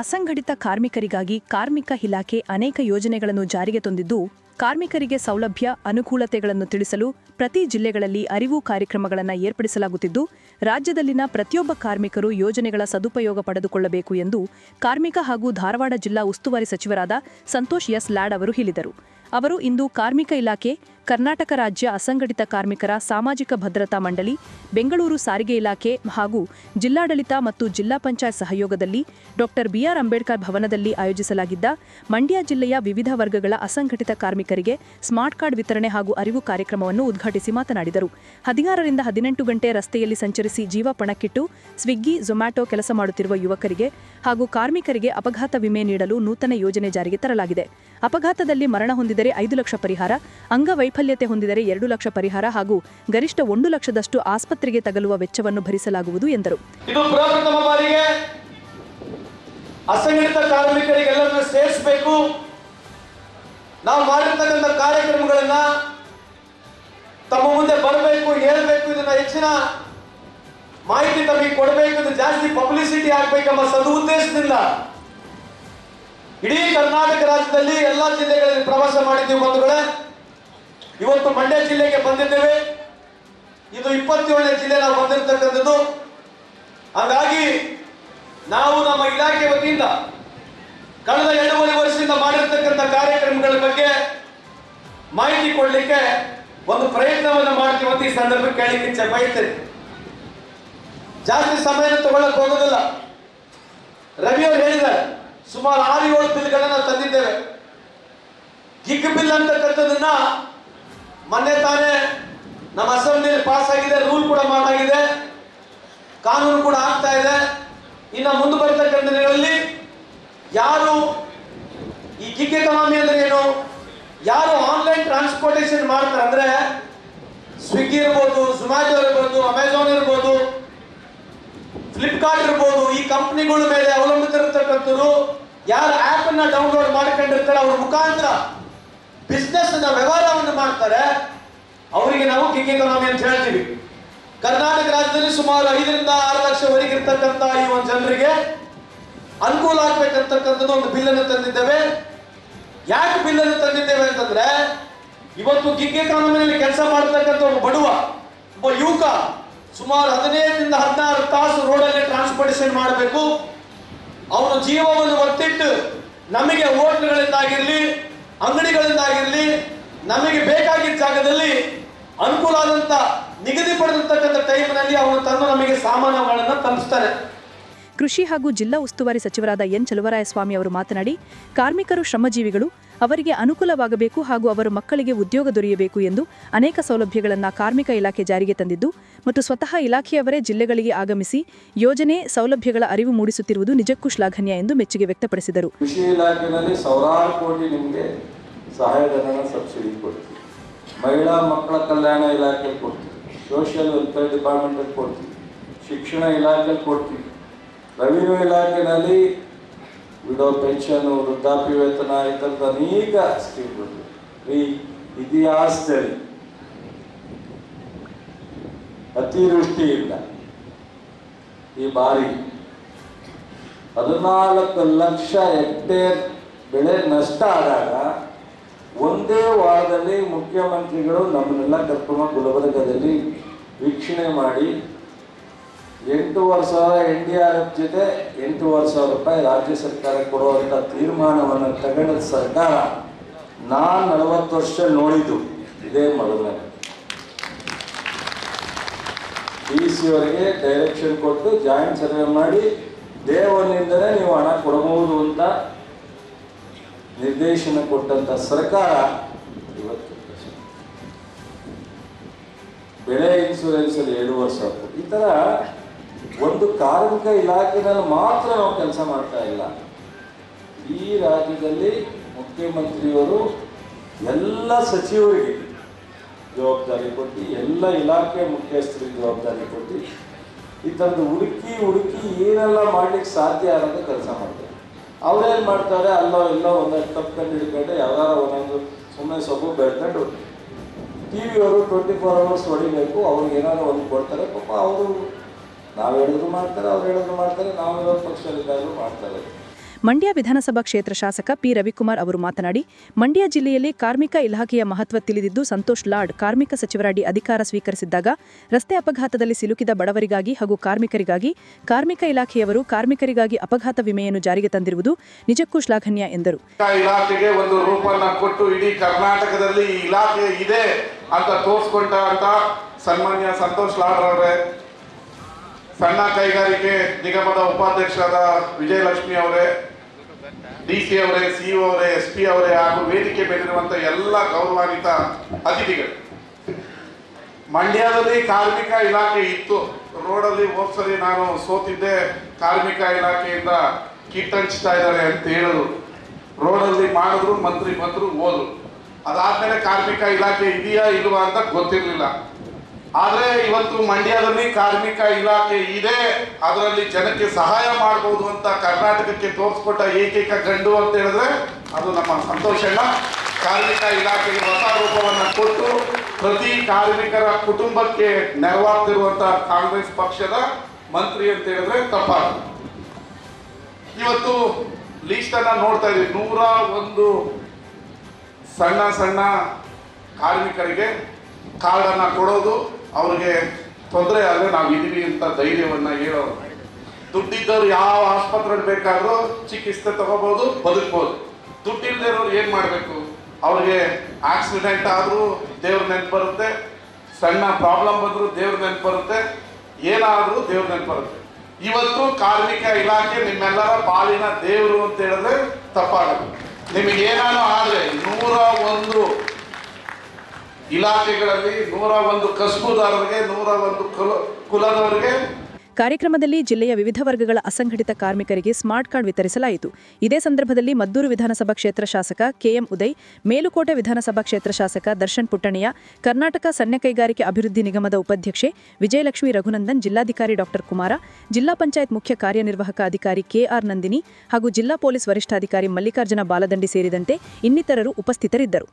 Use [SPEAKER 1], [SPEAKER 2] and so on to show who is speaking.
[SPEAKER 1] ಅಸಂಘಟಿತ ಕಾರ್ಮಿಕರಿಗಾಗಿ ಕಾರ್ಮಿಕ ಇಲಾಖೆ ಅನೇಕ ಯೋಜನೆಗಳನ್ನು ಜಾರಿಗೆ ತಂದಿದ್ದು, ಕಾರ್ಮಿಕರಿಗೆ ಸೌಲಭ್ಯ, ಅನುಕೂಲತೆಗಳನ್ನು ತಿಳಿಸಲು ಪ್ರತಿ ಜಿಲ್ಲೆಗಳಲ್ಲಿ ಅರಿವು ಕಾರ್ಯಕ್ರಮಗಳನ್ನು ಏರ್ಪಡಿಸಲಾಗುತ್ತಿದ್ದು, ರಾಜ್ಯದಲ್ಲಿನ ಪ್ರತಿಯೊಬ್ಬ ಕಾರ್ಮಿಕರು ಯೋಜನೆಗಳ ಸದುಪಯೋಗ ಪಡೆದುಕೊಳ್ಳಬೇಕು ಎಂದು ಕಾರ್ಮಿಕ ಹಾಗೂ ಧಾರವಾಡ ಜಿಲ್ಲಾ ಉಸ್ತುವಾರಿ ಸಚಿವರಾದ ಸಂತೋಷ್ ಎಸ್ ಲ್ಯಾಡ್ ಅವರು ಹೇಳಿದರು. ಅವರು ಇಂದು ಕಾರ್ಮಿಕ ಇಲಾಖೆ ಕರ್ನಾಟಕ ರಾಜ್ಯ ಅಸಂಘಟಿತ ಕಾರ್ಮಿಕರ ಸಾಮಾಜಿಕ ಭದ್ರತಾ ಮಂಡಳಿ, ಬೆಂಗಳೂರು ಸಾರಿಗೆ ಇಲಾಖೆ ಹಾಗೂ ಜಿಲ್ಲಾಡಳಿತ ಮತ್ತು ಜಿಲ್ಲಾ ಪಂಚಾಯತ್ ಸಹಯೋಗದಲ್ಲಿ ಡಾಕ್ಟರ್ ಬಿಆರ್ ಅಂಬೇಡ್ಕರ್ ಭವನದಲ್ಲಿ ಆಯೋಜಿಸಲಾಗಿದ್ದ ಮಂಡ್ಯ ಜಿಲ್ಲೆಯ ವಿವಿಧ ವರ್ಗಗಳ ಅಸಂಘಟಿತ ಕಾರ್ಮಿಕರಿಗೆ ಸ್ಮಾರ್ಟ್ ಕಾರ್ಡ್ ವಿತರಣೆ ಹಾಗೂ ಅರಿವು ಕಾರ್ಯಕ್ರಮವನ್ನು ಉದ್ಘಾಟಿಸಿ ಮಾತನಾಡಿದರು. ಹದಿನಾರರಿಂದ ಹದಿನೆಂಟು ಗಂಟೆ ರಸ್ತೆಯಲ್ಲಿ ಸಂಚರಿಸಿ ಜೀವ ಪಣಕ್ಕಿಟ್ಟು ಸ್ವಿಗ್ಗಿ ಝೊಮ್ಯಾಟೊ ಕೆಲಸ ಮಾಡುತ್ತಿರುವ ಯುವಕರಿಗೆ ಹಾಗೂ ಕಾರ್ಮಿಕರಿಗೆ ಅಪಘಾತ ವಿಮೆ ನೀಡಲು ನೂತನ ಯೋಜನೆ ಜಾರಿಗೆ ತರಲಾಗಿದೆ. ಅಪಘಾತದಲ್ಲಿ ಮರಣ ಹೊಂದಿದರೆ ಐದು ಲಕ್ಷ ಪರಿಹಾರ ಅಂಗವೈಫಲ್ಯತೆ ಹೊಂದಿದರೆ ಎರಡು ಲಕ್ಷ ಪರಿಹಾರ ಹಾಗೂ ಗರಿಷ್ಠ ಒಂದು ಲಕ್ಷದಷ್ಟು ಆಸ್ಪತ್ರೆಗೆ ತಗಲುವ ವೆಚ್ಚವನ್ನು ಭರಿಸಲಾಗುವುದು ಎಂದರು.
[SPEAKER 2] ಅಸಂಘಟಿತ ಕಾರ್ಮಿಕರಿಗೆಲ್ಲರನ್ನ ಸೇರಿಸಬೇಕು. ನಾವು ಮಾಡಿರ್ತಕ್ಕಂಥ ಕಾರ್ಯಕ್ರಮಗಳನ್ನ ತಮ್ಮ ಮುಂದೆ ಬರಬೇಕು, ಹೇಳ್ಬೇಕು, ಇದನ್ನ ಹೆಚ್ಚಿನ ಮಾಹಿತಿ ತಮಗೆ ಕೊಡಬೇಕು, ಇದು ಜಾಸ್ತಿ ಪಬ್ಲಿಸಿಟಿ ಆಗ್ಬೇಕೆಂಬ ಸದುದ್ದೇಶದಿಂದ ಇಡೀ ಕರ್ನಾಟಕ ರಾಜ್ಯದಲ್ಲಿ ಎಲ್ಲಾ ಜಿಲ್ಲೆಗಳಲ್ಲಿ ಪ್ರವಾಸ ಮಾಡಿದ್ದೀವಿ ಬಂಧುಗಳೇ. ಇವತ್ತು ಮಂಡ್ಯ ಜಿಲ್ಲೆಗೆ ಬಂದಿದ್ದೇವೆ. ಇದು ಇಪ್ಪತ್ತೇಳನೇ ಜಿಲ್ಲೆ ನಾವು ಬಂದಿರತಕ್ಕಂಥದ್ದು. ಹಾಗಾಗಿ ನಾವು ನಮ್ಮ ಇಲಾಖೆ ವತಿಯಿಂದ ಕಳೆದ ಎರಡೂವರೆ ವರ್ಷದಿಂದ ಮಾಡಿರ್ತಕ್ಕಂಥ ಕಾರ್ಯಕ್ರಮಗಳ ಬಗ್ಗೆ ಮಾಹಿತಿ ಕೊಡಲಿಕ್ಕೆ ಒಂದು ಪ್ರಯತ್ನವನ್ನು ಮಾಡ್ತೀವಿ ಅಂತ ಈ ಸಂದರ್ಭಕ್ಕೆ ಕೇಳಲಿಕ್ಕೆ ಇಚ್ಛೆ ಬಯಸ್ತೇನೆ. ಜಾಸ್ತಿ ಸಮಯ ತಗೊಳ್ಳಕ್ ಹೋಗೋದಿಲ್ಲ. ರವಿ ಅವರು ಹೇಳಿದ್ದಾರೆ, ಸುಮಾರು ಆರು ಏಳು ಬಿಲ್ಗಳನ್ನ ತಂದಿದ್ದೇವೆ. ಗಿಗ್ ಬಿಲ್ ಅಂತಕ್ಕಂಥದನ್ನ ಮೊನ್ನೆ ತಾನೇ ನಮ್ಮ ಅಸೆಂಬ್ಲಿಯಲ್ಲಿ ಪಾಸ್ ಆಗಿದೆ ರೂಲ್ ಕೂಡ ಮಾಡಾಗಿದೆ ಕಾನೂನು ಕೂಡ ಆಗ್ತಾ ಇದೆ. ಇನ್ನು ಮುಂದೆ ಬರ್ತಕ್ಕಂಥ ದಿನಗಳಲ್ಲಿ ಯಾರು ಈ ಗಿಗ್ ಎಕಾನಮಿ ಅಂದ್ರೆ ಏನು? ಯಾರು ಆನ್ಲೈನ್ ಟ್ರಾನ್ಸ್ಪೋರ್ಟೇಷನ್ ಮಾಡ್ತಾರೆ ಅಂದ್ರೆ ಸ್ವಿಗ್ಗಿ ಇರ್ಬೋದು ಝೊಮ್ಯಾಟೊ ಇರ್ಬೋದು ಅಮೆಝಾನ್ ಇರ್ಬೋದು ಫ್ಲಿಪ್ಕಾರ್ಟ್ ಇರ್ಬೋದು, ಈ ಕಂಪ್ನಿಗಳ ಮೇಲೆ ಅವಲಂಬಿಸಿರ್ತಕ್ಕಂಥವ್ರು ಯಾರು ಆಪ್ ಅನ್ನ ಡೌನ್ಲೋಡ್ ಮಾಡ್ಕೊಂಡಿರ್ತಾರೆ ಅವ್ರ ಮುಖಾಂತರ ಬಿಸ್ನೆಸ್ ವ್ಯವಹಾರವನ್ನು ಮಾಡ್ತಾರೆ, ಅವರಿಗೆ ನಾವು ಕಿಕ್ ಎಕಾನಮಿ ಅಂತ ಹೇಳ್ತೀವಿ. ಕರ್ನಾಟಕ ರಾಜ್ಯದಲ್ಲಿ ಸುಮಾರು ಐದರಿಂದ ಆರು ಲಕ್ಷವರೆಗೆ ಇರ್ತಕ್ಕಂಥ ಈ ಒಂದು ಜನರಿಗೆ ಅನುಕೂಲ ಆಗ್ಬೇಕಂತಕ್ಕಂಥದ್ದು ಒಂದು ಬಿಲ್ ಅನ್ನು ತಂದಿದ್ದೇವೆ. ಯಾಕೆ ಬಿಲ್ ಅನ್ನು ತಂದಿದ್ದೇವೆ ಅಂತಂದ್ರೆ, ಇವತ್ತು ಗಿಗ್ ಎಕಾನಮಿನಲ್ಲಿ ಕೆಲಸ ಮಾಡತಕ್ಕಂಥ ಒಬ್ಬ ಬಡವ, ಒಬ್ಬ ಯುವಕ ಸುಮಾರು ಹದಿನೈದರಿಂದ ಹದಿನಾರು ತಾಸು ರೋಡಲ್ಲಿ ಟ್ರಾನ್ಸ್ಪೋರ್ಟೇಷನ್ ಮಾಡಬೇಕು. ಅವನ ಜೀವವನ್ನು ಒತ್ತಿಟ್ಟು ನಮಗೆ ಹೋಟ್ಲ್ಗಳಿಂದಾಗಿರ್ಲಿ ಅಂಗಡಿಗಳಿಂದಾಗಿರ್ಲಿ ನಮಗೆ ಬೇಕಾಗಿದ್ದ ಜಾಗದಲ್ಲಿ ಅನುಕೂಲ ಆದಂತ ನಿಗದಿಪಡಿರ್ತಕ್ಕಂಥ ಟೈಮ್ನಲ್ಲಿ ಅವನು ತಂದು ನಮಗೆ ಸಾಮಾನುಗಳನ್ನು ತಲುಪಿಸ್ತಾನೆ.
[SPEAKER 1] ಕೃಷಿ ಹಾಗೂ ಜಿಲ್ಲಾ ಉಸ್ತುವಾರಿ ಸಚಿವರಾದ ಎನ್ ಚಲುವರಾಯಸ್ವಾಮಿ ಅವರು ಮಾತನಾಡಿ, ಕಾರ್ಮಿಕರು ಶ್ರಮಜೀವಿಗಳು, ಅವರಿಗೆ ಅನುಕೂಲವಾಗಬೇಕು ಹಾಗೂ ಅವರ ಮಕ್ಕಳಿಗೆ ಉದ್ಯೋಗ ದೊರೆಯಬೇಕು ಎಂದು ಅನೇಕ ಸೌಲಭ್ಯಗಳನ್ನು ಕಾರ್ಮಿಕ ಇಲಾಖೆ ಜಾರಿಗೆ ತಂದಿದ್ದು ಮತ್ತು ಸ್ವತಃ ಇಲಾಖೆಯವರೇ ಜಿಲ್ಲೆಗಳಿಗೆ ಆಗಮಿಸಿ ಯೋಜನೆ, ಸೌಲಭ್ಯಗಳ ಅರಿವು ಮೂಡಿಸುತ್ತಿರುವುದು ನಿಜಕ್ಕೂ ಶ್ಲಾಘನೀಯ ಎಂದು ಮೆಚ್ಚುಗೆ ವ್ಯಕ್ತಪಡಿಸಿದರು.
[SPEAKER 3] ಮಹಿಳಾ ಮಕ್ಕಳ ಕಲ್ಯಾಣ ಇಲಾಖೆಯಲ್ಲಿ ಕೊಡ್ತೀವಿ. ಸೋಷಿಯಲ್ ವೆಲ್ಫೇರ್ ಡಿಪಾರ್ಟ್ಮೆಂಟಲ್ಲಿ ಕೊಡ್ತೀವಿ. ಶಿಕ್ಷಣ ಇಲಾಖೆಯಲ್ಲಿ ಕೊಡ್ತೀವಿ. ರೆವಿನ್ಯೂ ಇಲಾಖೆಯಲ್ಲಿ ವಿಡೋ ಪೆನ್ಷನ್, ವೃದ್ಧಾಪ್ಯ ವೇತನ ಈ ಥರದ ಅನೇಕ ಸ್ಕೀಮ್ಗಳು ಈ ಇತಿಹಾಸದಲ್ಲಿ ಅತಿವೃಷ್ಟಿಯಿಂದ ಈ ಬಾರಿ ಹದಿನಾಲ್ಕು ಲಕ್ಷ ಹೆಕ್ಟೇರ್ ಬೆಳೆ ನಷ್ಟ ಆದಾಗ ಒಂದೇ ವಾರದಲ್ಲಿ ಮುಖ್ಯಮಂತ್ರಿಗಳು ನಮ್ಮನ್ನೆಲ್ಲ ಕರ್ಕೊಂಡು ಗುಲ್ಬರ್ಗದಲ್ಲಿ ವೀಕ್ಷಣೆ ಮಾಡಿ ಎಂಟೂವರೆ ಸಾವಿರ ಎನ್ ಡಿ ಆರ್ ಎಫ್ ಜೊತೆ ಎಂಟೂವರೆ ಸಾವಿರ ರೂಪಾಯಿ ರಾಜ್ಯ ಸರ್ಕಾರ ಕೊಡುವಂಥ ತೀರ್ಮಾನವನ್ನು ತಗೊಂಡ ಸರ್ಕಾರ ನಾನು ನಲವತ್ತು ವರ್ಷ ನೋಡಿದ್ದು ಇದೇ ಮೊದಲನೇ. ಡಿ ಸಿ ಅವರಿಗೆ ಡೈರೆಕ್ಷನ್ ಕೊಟ್ಟು ಜಾಯಿಂಟ್ ಸರ್ವೆ ಮಾಡಿ, ದೇವನಿಂದಲೇ ನೀವು ಹಣ ಕೊಡಬಹುದು ಅಂತ ನಿರ್ದೇಶನ ಕೊಟ್ಟಂತ ಸರ್ಕಾರ ಇವತ್ತು ಬೆಳೆ ಇನ್ಸೂರೆನ್ಸ್ ಅಲ್ಲಿ ಎರಡು ವರ್ಷ ಈ ತರ ಒಂದು ಕಾರ್ಮಿಕ ಇಲಾಖೆನಲ್ಲಿ ಮಾತ್ರ ನಾವು ಕೆಲಸ ಮಾಡ್ತಾ ಇಲ್ಲ. ಈ ರಾಜ್ಯದಲ್ಲಿ ಮುಖ್ಯಮಂತ್ರಿಯವರು ಎಲ್ಲ ಸಚಿವರಿಗೆ ಜವಾಬ್ದಾರಿ ಕೊಟ್ಟು, ಎಲ್ಲ ಇಲಾಖೆ ಮುಖ್ಯಸ್ಥರಿಗೆ ಜವಾಬ್ದಾರಿ ಕೊಟ್ಟು, ಈ ಥರದ್ದು ಹುಡುಕಿ ಹುಡುಕಿ ಏನೆಲ್ಲ ಮಾಡ್ಲಿಕ್ಕೆ ಸಾಧ್ಯ ಅನ್ನೋದು ಕೆಲಸ ಮಾಡ್ತಾರೆ. ಅವ್ರೇನು ಮಾಡ್ತಾರೆ? ಅಲ್ಲೋ ಇಲ್ಲೋ ಒಂದಷ್ಟು ಕಂಡು ಹಿಡ್ಕೊಂಡು ಯಾವ್ದಾರ ಒಂದೊಂದು ಸುಮ್ಮನೆ ಸೊಪ್ಪು ಬೆಳ್ಕೊಂಡು ಟಿ ವಿಯವರು ಟ್ವೆಂಟಿ ಫೋರ್ ಅವರ್ಸ್ ಹೊಡಿಬೇಕು, ಅವ್ರಿಗೆ ಏನಾದ್ರು ಒಂದು ಕೊಡ್ತಾರೆ, ಪಾಪ ಅವರು ನಾವು ಹೇಳಿದ್ರು ಮಾಡ್ತಾರೆ ಅವ್ರು ಹೇಳಿದ್ರು ಮಾಡ್ತಾರೆ ನಾವು ಮಾಡ್ತಾರೆ
[SPEAKER 1] ಮಂಡ್ಯ ವಿಧಾನಸಭಾ ಕ್ಷೇತ್ರ ಶಾಸಕ ಪಿ ರವಿಕುಮಾರ್ ಅವರು ಮಾತನಾಡಿ ಮಂಡ್ಯ ಜಿಲ್ಲೆಯಲ್ಲಿ ಕಾರ್ಮಿಕ ಇಲಾಖೆಯ ಮಹತ್ವ ತಿಳಿದಿದ್ದು ಸಂತೋಷ್ ಲಾಡ್ ಕಾರ್ಮಿಕ ಸಚಿವರಾಗಿ ಅಧಿಕಾರ ಸ್ವೀಕರಿಸಿದ್ದಾಗ ರಸ್ತೆ ಅಪಘಾತದಲ್ಲಿ ಸಿಲುಕಿದ ಬಡವರಿಗಾಗಿ ಹಾಗೂ ಕಾರ್ಮಿಕರಿಗಾಗಿ ಕಾರ್ಮಿಕ ಇಲಾಖೆಯವರು ಕಾರ್ಮಿಕರಿಗಾಗಿ ಅಪಘಾತ ವಿಮೆಯನ್ನು ಜಾರಿಗೆ ತಂದಿರುವುದು ನಿಜಕ್ಕೂ ಶ್ಲಾಘನೀಯ ಎಂದರು.
[SPEAKER 4] ಇಲಾಖೆಗೆ ಒಂದು ರೂಪನ್ನ ಕೊಟ್ಟು ಇಡೀ ಕರ್ನಾಟಕದಲ್ಲಿ ಈ ಇಲಾಖೆ ಇದೆ ಅಂತ ತೋರಿಸ್ಕೊಂಡ ಅಂತ ಸನ್ಮಾನ್ಯ ಸಂತೋಷ್ ಲಾಡ್ ಅವರೇ ಸಣ್ಣ ಕೈಗಾರಿಕೆ ನಿಗಮದ ಉಪಾಧ್ಯಕ್ಷರಾದ ವಿಜಯಲಕ್ಷ್ಮಿ ಅವರೇ, ಡಿ ಸಿ ಅವರೇ ಸಿಇಒ ಅವರೇ, ಎಸ್ ಪಿ ಅವರೇ ಹಾಗೂ ವೇದಿಕೆ ಮೇಲಿರುವಂತ ಎಲ್ಲ ಗೌರವಾನ್ವಿತ ಅತಿಥಿಗಳು. ಮಂಡ್ಯದಲ್ಲಿ ಕಾರ್ಮಿಕ ಇಲಾಖೆ ಇತ್ತು. ರೋಡಲ್ಲಿ ಹೋದ್ಸರಿ ನಾನು ಸೋತಿದ್ದೆ. ಕಾರ್ಮಿಕ ಇಲಾಖೆಯಿಂದ ಕಿಟ್ ಹಂಚ್ತಾ ಇದ್ದಾರೆ ಅಂತ ಹೇಳಿದ್ರು ರೋಡಲ್ಲಿ ಮಾಡಿದ್ರು, ಮಂತ್ರಿ ಬಂದ್ರು, ಹೋದ್ರು. ಅದಾದ್ಮೇಲೆ ಕಾರ್ಮಿಕ ಇಲಾಖೆ ಇದೆಯಾ ಇಲ್ವಾ ಅಂತ ಗೊತ್ತಿರಲಿಲ್ಲ. ಆದ್ರೆ ಇವತ್ತು ಮಂಡ್ಯದಲ್ಲಿ ಕಾರ್ಮಿಕ ಇಲಾಖೆ ಇದೆ. ಅದರಲ್ಲಿ ಜನಕ್ಕೆ ಸಹಾಯ ಮಾಡಬಹುದು ಅಂತ ಕರ್ನಾಟಕಕ್ಕೆ ತೋರಿಸ್ಕೊಟ್ಟ ಏಕೈಕ ಗಂಡು ಅಂತ ಹೇಳಿದ್ರೆ ಅದು ನಮ್ಮ ಸಂತೋಷಣ್ಣ ಕಾರ್ಮಿಕ ಇಲಾಖೆಗೆ ಹೊಸ ರೂಪವನ್ನ ಕೊಟ್ಟು ಪ್ರತಿ ಕಾರ್ಮಿಕರ ಕುಟುಂಬಕ್ಕೆ ನೆರವಾಗ್ತಿರುವಂತಹ ಕಾಂಗ್ರೆಸ್ ಪಕ್ಷದ ಮಂತ್ರಿ ಅಂತ ಹೇಳಿದ್ರೆ ತಪ್ಪಾಗ ಇವತ್ತು ಲೀಸ್ಟ್ ಅನ್ನ ನೋಡ್ತಾ ಇದ್ದೀವಿ. ನೂರ ಒಂದು ಸಣ್ಣ ಸಣ್ಣ ಕಾರ್ಮಿಕರಿಗೆ ಕಾರ್ಡನ್ನ ಕೊಡೋದು ಅವ್ರಿಗೆ ತೊಂದರೆ ಆದರೆ ನಾವು ಇದೀವಿ ಅಂತ ಧೈರ್ಯವನ್ನ ಹೇಳೋರು ದುಡ್ಡಿದ್ದವ್ರು ಯಾವ ಆಸ್ಪತ್ರೆಗೆ ಬೇಕಾದ್ರೂ ಚಿಕಿತ್ಸೆ ತಗೋಬಹುದು ಬದುಕ್ಬೋದು. ದುಡ್ಡಿಲ್ದಿರೋರು ಏನ್ ಮಾಡಬೇಕು? ಅವ್ರಿಗೆ ಆಕ್ಸಿಡೆಂಟ್ ಆದ್ರೂ ದೇವ್ರ ನೆನ್ಪು ಬರುತ್ತೆ, ಸಣ್ಣ ಪ್ರಾಬ್ಲಮ್ ಬಂದ್ರು ದೇವ್ರ ನೆನ್ಪು ಬರುತ್ತೆ, ಏನಾದ್ರೂ ದೇವ್ರ ನೆನ್ಪು ಬರುತ್ತೆ. ಇವತ್ತು ಕಾರ್ಮಿಕ ಇಲಾಖೆ ನಿಮ್ಮೆಲ್ಲರ ಪಾಲಿನ ದೇವರು ಅಂತ ಹೇಳಿದ್ರೆ ತಪ್ಪಾಗುತ್ತೆ. ನಿಮಗೆ ಏನಾದ್ರು ಆದ್ರೆ ನೂರ ಒಂದು ಇಲಾಖೆಗಳಲ್ಲಿ ನೂರ ಒಂದು ಕಸಬುದಾರರಿಗೆ, ನೂರ ಒಂದು ಕುಲ, ಕುಲದವರಿಗೆ
[SPEAKER 1] ಕಾರ್ಯಕ್ರಮದಲ್ಲಿ ಜಿಲ್ಲೆಯ ವಿವಿಧ ವರ್ಗಗಳ ಅಸಂಘಟಿತ ಕಾರ್ಮಿಕರಿಗೆ ಸ್ಮಾರ್ಟ್ ಕಾರ್ಡ್ ವಿತರಿಸಲಾಯಿತು. ಇದೇ ಸಂದರ್ಭದಲ್ಲಿ ಮದ್ದೂರು ವಿಧಾನಸಭಾ ಕ್ಷೇತ್ರ ಶಾಸಕ ಕೆಎಂ ಉದಯ್, ಮೇಲುಕೋಟೆ ವಿಧಾನಸಭಾ ಕ್ಷೇತ್ರ ಶಾಸಕ ದರ್ಶನ್ ಪುಟ್ಟಣಿಯ, ಕರ್ನಾಟಕ ಸಣ್ಣ ಕೈಗಾರಿಕೆ ಅಭಿವೃದ್ಧಿ ನಿಗಮದ ಉಪಾಧ್ಯಕ್ಷೆ ವಿಜಯಲಕ್ಷ್ಮಿ ರಘುನಂದನ್, ಜಿಲ್ಲಾಧಿಕಾರಿ ಡಾಕ್ಟರ್ ಕುಮಾರ, ಜಿಲ್ಲಾ ಪಂಚಾಯತ್ ಮುಖ್ಯ ಕಾರ್ಯನಿರ್ವಾಹಕ ಅಧಿಕಾರಿ ಕೆಆರ್ ನಂದಿನಿ ಹಾಗೂ ಜಿಲ್ಲಾ ಪೊಲೀಸ್ ವರಿಷ್ಠಾಧಿಕಾರಿ ಮಲ್ಲಿಕಾರ್ಜುನ ಬಾಲದಂಡಿ ಸೇರಿದಂತೆ ಇನ್ನಿತರರು ಉಪಸ್ಥಿತರಿದ್ದರು.